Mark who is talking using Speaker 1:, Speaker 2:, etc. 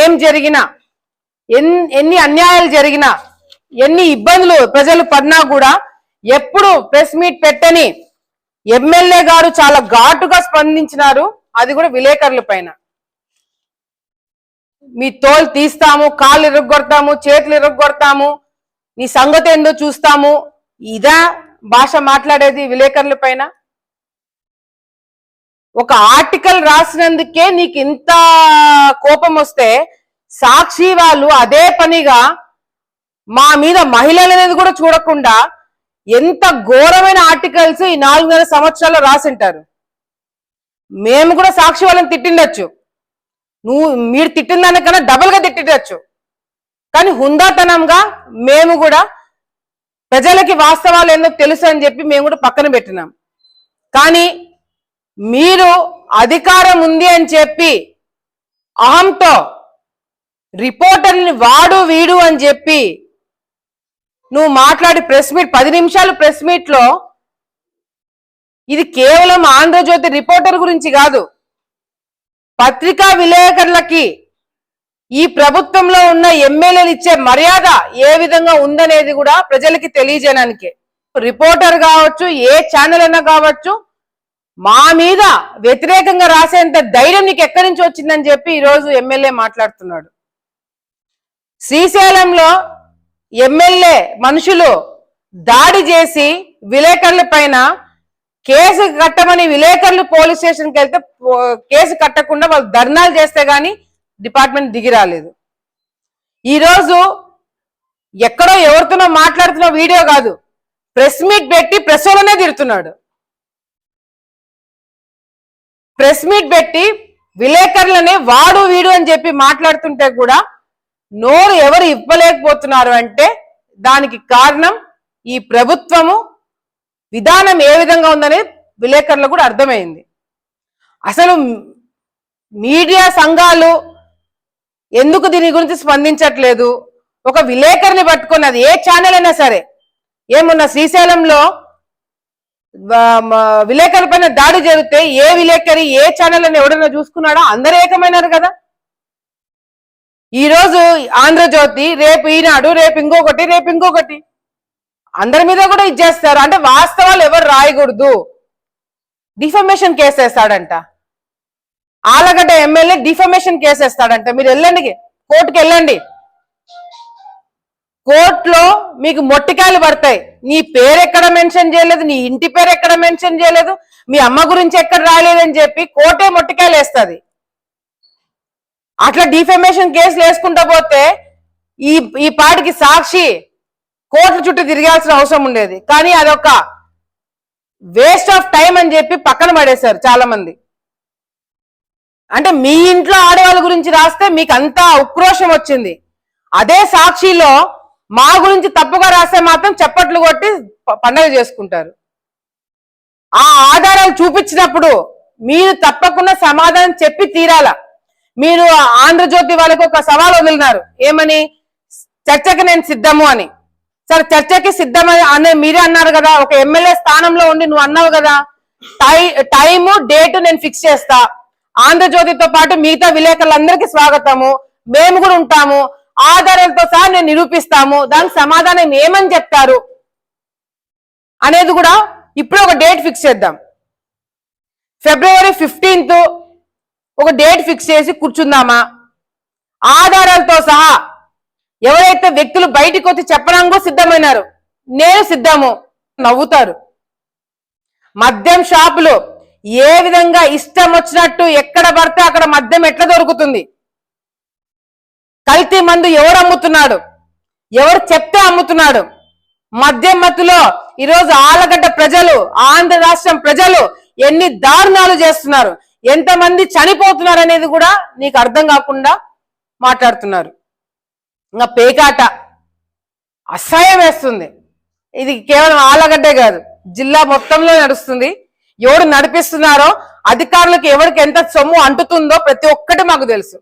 Speaker 1: ఏం జరిగినా ఎన్ని అన్యాయాలు జరిగినా ఎన్ని ఇబ్బందులు ప్రజలు పడినా కూడా ఎప్పుడు ప్రెస్ మీట్ పెట్టని ఎమ్మెల్యే గారు చాలా ఘాటుగా స్పందించినారు. అది కూడా విలేకరుల పైన. మీ తోలు తీస్తాము కాళ్ళు ఇరగొడతాము చేతులు ఇరగొడతాము నీ సంగతి ఏందో చూస్తాము. ఇదా భాష మాట్లాడేది విలేకరుల పైన. ఒక ఆర్టికల్ రాసినందుకే నీకు ఇంత కోపం వస్తే సాక్షి వాళ్ళు అదే పనిగా మా మీద మహిళలు అనేది కూడా చూడకుండా ఎంత ఘోరమైన ఆర్టికల్స్ ఈ నాలుగున్నర సంవత్సరాల్లో రాసింటారు. మేము కూడా సాక్షి వాళ్ళని తిట్టిండొచ్చు. నువ్వు మీరు తిట్టిన దానికన్నా డబల్గా తిట్టిండొచ్చు. కానీ హుందాతనంగా మేము కూడా ప్రజలకి వాస్తవాలు ఏందో తెలుసు అని చెప్పి మేము కూడా పక్కన పెట్టినాం. కానీ మీరు అధికారం ఉంది అని చెప్పి అహంతో రిపోర్టర్ని వాడు వీడు అని చెప్పి నువ్వు మాట్లాడి ప్రెస్ మీట్ పది నిమిషాలు ప్రెస్ మీట్లో ఇది కేవలం ఆంధ్రజ్యోతి రిపోర్టర్ గురించి కాదు. పత్రికా విలేకరులకి ఈ ప్రభుత్వంలో ఉన్న ఎమ్మెల్యేలు ఇచ్చే మర్యాద ఏ విధంగా ఉందనేది కూడా ప్రజలకి తెలియజేయడానికే. రిపోర్టర్ కావచ్చు ఏ ఛానల్ అయినా కావచ్చు మా మీద వ్యతిరేకంగా రాసేంత ధైర్యం నీకు ఎక్కడి నుంచి వచ్చిందని చెప్పి ఈరోజు ఎమ్మెల్యే మాట్లాడుతున్నాడు. శ్రీశైలంలో ఎమ్మెల్యే మనుషులు దాడి చేసి విలేకరుల పైన కేసు కట్టమని విలేకరులు పోలీస్ స్టేషన్కి వెళ్తే కేసు కట్టకుండా వాళ్ళు ధర్నాలు చేస్తే గాని డిపార్ట్మెంట్ దిగి రాలేదు. ఈరోజు ఎక్కడో ఎవరితోనో మాట్లాడుతున్న వీడియో కాదు. ప్రెస్ మీట్ పెట్టి ప్రెస్ వాళ్ళనే తిడుతున్నాడు. ప్రెస్ మీట్ పెట్టి విలేకరులనే వాడు వీడు అని చెప్పి మాట్లాడుతుంటే కూడా నోరు ఎవరు ఇవ్వలేకపోతున్నారు అంటే దానికి కారణం ఈ ప్రభుత్వము విధానం ఏ విధంగా ఉందనేది విలేకరులకు కూడా అర్థమైంది. అసలు మీడియా సంఘాలు ఎందుకు దీని గురించి స్పందించట్లేదు? ఒక విలేకరిని పట్టుకొని అది ఏ ఛానల్ అయినా సరే ఏమున్న శ్రీశైలంలో విలేకరుల పైన దాడి జరిగితే ఏ విలేకరి ఏ ఛానల్ అని ఎవడన్నా చూసుకున్నాడో? అందరూ ఏకమైనారు కదా. ఈరోజు ఆంధ్రజ్యోతి రేపు ఈనాడు రేపు ఇంకొకటి రేపు ఇంకొకటి. అందరి మీద కూడా ఇచ్చేస్తారు అంటే వాస్తవాలు ఎవరు రాయకూడదు. డిఫమేషన్ కేసేస్తాడంట ఆలగడ్డ ఎమ్మెల్యే డిఫమేషన్ కేసేస్తాడంట మీరు వెళ్ళండి కోర్టుకి వెళ్ళండి. కోర్టులో మీకు మొట్టికాయలు పడతాయి. నీ పేరు ఎక్కడ మెన్షన్ చేయలేదు నీ ఇంటి పేరు ఎక్కడ మెన్షన్ చేయలేదు మీ అమ్మ గురించి ఎక్కడ రాలేదని చెప్పి కోర్టే మొట్టికాయలు వేస్తుంది. అట్లా డిఫెమేషన్ కేసులు వేసుకుంటా పోతే ఈ ఈ పాటికి సాక్షి కోర్టు చుట్టూ తిరగాల్సిన అవసరం ఉండేది. కానీ అదొక వేస్ట్ ఆఫ్ టైం అని చెప్పి పక్కన పడేశారు చాలా మంది అంటే మీ ఇంట్లో ఆడవాళ్ళ గురించి రాస్తే మీకు అంతా ఉక్రోషం వచ్చింది. అదే సాక్షిలో మా గురించి తప్పుగా రాస్తే మాత్రం చప్పట్లు కొట్టి ప- పండగ చేసుకుంటారు. ఆ ఆధారాలు చూపించినప్పుడు మీరు తప్పకుండా సమాధానం చెప్పి తీరాల. మీరు ఆంధ్రజ్యోతి వాళ్ళకి ఒక సవాల్ వదిలినారు. ఏమని? చర్చకి నేను సిద్ధము అని. సరే చర్చకి సిద్ధమని అనే మీరే అన్నారు కదా ఒక ఎమ్మెల్యే స్థానంలో ఉండి నువ్వు అన్నావు కదా టై టైము డేట్ నేను ఫిక్స్ చేస్తా. ఆంధ్రజ్యోతితో పాటు మిగతా విలేకరులందరికీ స్వాగతము. మేము కూడా ఉంటాము. ఆధారాలతో సహా నేను నిరూపిస్తాము. దానికి సమాధానం ఏమని చెప్తారు? అనేది కూడా ఇప్పుడు ఒక డేట్ ఫిక్స్ చేద్దాం. ఫిబ్రవరి ఫిఫ్టీన్త్ ఒక డేట్ ఫిక్స్ చేసి కూర్చుందామా? ఆధారాలతో సహా ఎవరైతే వ్యక్తులు బయటికి వచ్చి చెప్పడానికి సిద్ధమైనారు నేను సిద్ధము నవ్వుతారు. మద్యం షాపులు ఏ విధంగా ఇష్టం వచ్చినట్టు ఎక్కడ పడితే అక్కడ మద్యం ఎట్లా దొరుకుతుంది? కల్తీ మందు ఎవరు అమ్ముతున్నాడు? ఎవరు చెప్తే అమ్ముతున్నాడు? మద్యం మత్తులో ఈరోజు ఆలగడ్డ ప్రజలు ఆంధ్ర రాష్ట్రం ప్రజలు ఎన్ని దారుణాలు చేస్తున్నారు? ఎంతమంది చనిపోతున్నారు అనేది కూడా నీకు అర్థం కాకుండా మాట్లాడుతున్నారు. ఇంకా పేకాట అసహ్యం వేస్తుంది. ఇది కేవలం ఆలగడ్డే కాదు జిల్లా మొత్తంలో నడుస్తుంది. ఎవరు నడిపిస్తున్నారో అధికారులకు ఎవరికి ఎంత సొమ్ము అంటుతుందో ప్రతి ఒక్కటి మాకు తెలుసు.